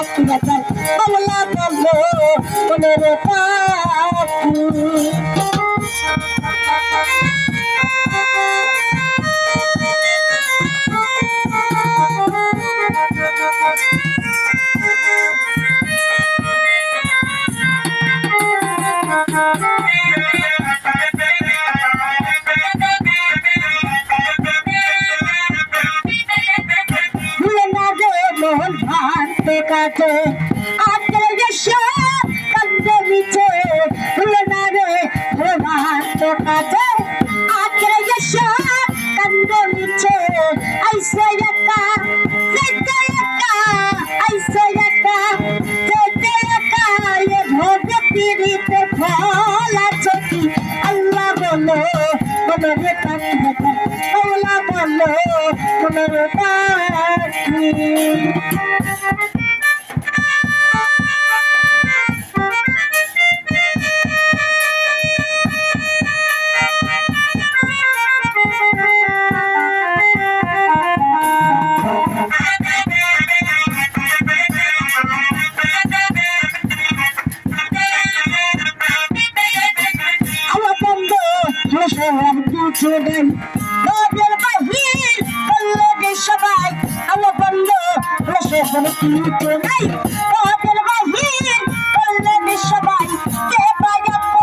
বলে রে পাখি রাখার আল্লাহ বলল বলে রে পাখি ভুলে না কাটে আতে এসে কান্দে নিচে ভুলে না রে মোহন ভাতে কাটে আতে এসে কান্দে নিচে আইসে একা, যেতে একা, আইসে একা, যেতে একা। এ ভোগে পিড়িতে ফল আছে আল্লাহ বলো বলো রে পাখি আল্লাহ বলো বলো রে পাখি নেই নদের বাহির বলল যে সবাই আমার বন্ধ। হাসার কিছু নেই। নদের বাহির বলল যে সবাই কে পায়াপন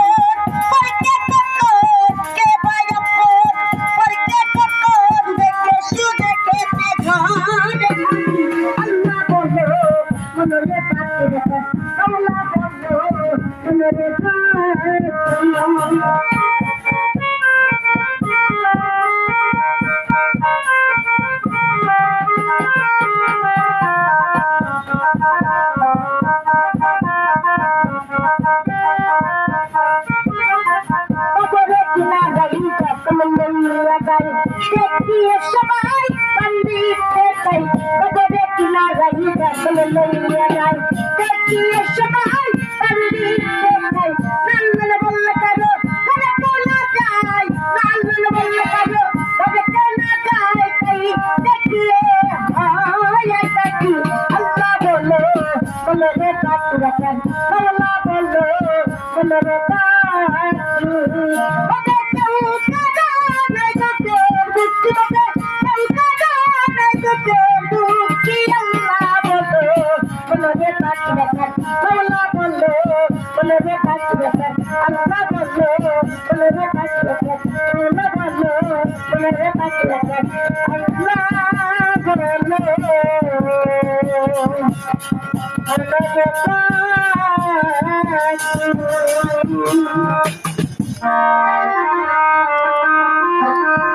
গাড়ি দেখিয়ে সবাই পন্ডিতে তাই ওপরে কিনা গাড়ি কাপড় গাড়ি দেখিয়ে সবাই পন্ডিতে তাই নান্দন বললে কারও ঘরে কোনা যায়? নান্দন বললে কারও ঘরে কোনা যায়? তাই দেখিয়ে হয় আল্লাহ বলো বলো রে কাটু রাখান আল্লাহ বলো বলো রে কাটু বলো রে কাটু রাখান আল্লাহ বলো বলো রে কাটু রাখান আল্লাহ বলো বলো রে কাটু রাখান আল্লাহ বলো বলো রে কাটু রাখান আল্লাহ বলো আল্লাহ